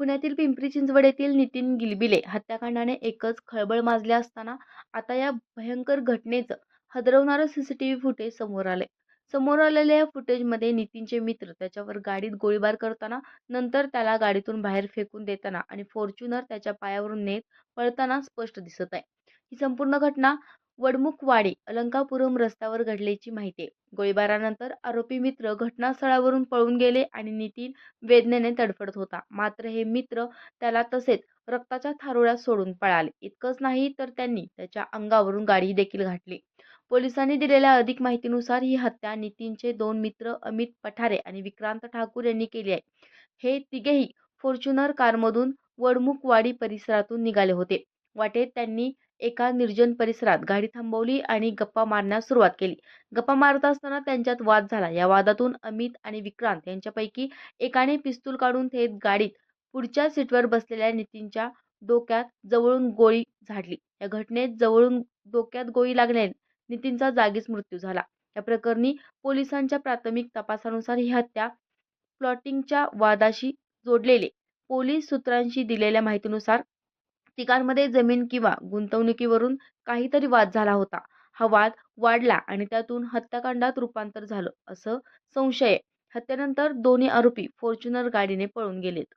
पुण्यातील पिंपरी चिंचवड येथील नितीन गिलबिले हत्याकांडाने एकच खळबळ माजली असताना आता या भयंकर घटनेचं हदरवणारं सीसीटीव्ही फुटेज समोर आलंय. समोर आलेल्या या फुटेजमध्ये नितीनचे मित्र त्याच्यावर गाडीत गोळीबार करताना, नंतर त्याला गाडीतून बाहेर फेकून देताना आणि फॉर्च्युनर त्याच्या पायावरून नेत पळताना स्पष्ट दिसत आहे. ही संपूर्ण घटना वडमुखवाडी अलंकापुरम रस्त्यावर घडल्याची माहिती गोळीबारानंतर आरोपी मित्र घटनास्थळावरून पळून गेले आणि नितीन वेदनेने तडफडत होता. मात्र हे मित्र त्याला तसेच रक्ताच्या थारोळ्यात सोडून पळाले. इतकंच नाही तर त्यांनी त्याच्या अंगावरून गाडी देखील घातली. पोलिसांनी दिलेल्या अधिक माहितीनुसार ही हत्या नितीनचे दोन मित्र अमित पठारे आणि विक्रांत ठाकूर यांनी केली आहे. हे तिघेही फॉर्च्युनर कारमधून वडमुखवाडी परिसरातून निघाले होते. वाटेत त्यांनी एका निर्जन परिसरात गाडी थांबवली आणि गप्पा मारण्यास सुरुवात केली. गप्पा मारत असताना त्यांच्यात वाद झाला. या वादातून अमित आणि विक्रांत यांच्यापैकी एकाने पिस्तूल काढून थेट गाडीत पुढच्या सीटवर बसलेल्या नितीनच्या डोक्यात जवळून गोळी झाडली. या घटनेत जवळून डोक्यात गोळी लागल्याने नितीनचा जागीच मृत्यू झाला. या प्रकरणी पोलिसांच्या प्राथमिक तपासानुसार ही हत्या प्लॉटिंगच्या वादाशी जोडलेले. पोलीस सूत्रांशी दिलेल्या माहितीनुसार तिघांमध्ये जमीन किंवा गुंतवणुकीवरून काहीतरी वाद झाला होता. हा वाद वाढला आणि त्यातून हत्याकांडात रूपांतर झालं, असं संशय हत्येनंतर दोन्ही आरोपी फॉर्च्युनर गाडीने पळून गेलेत.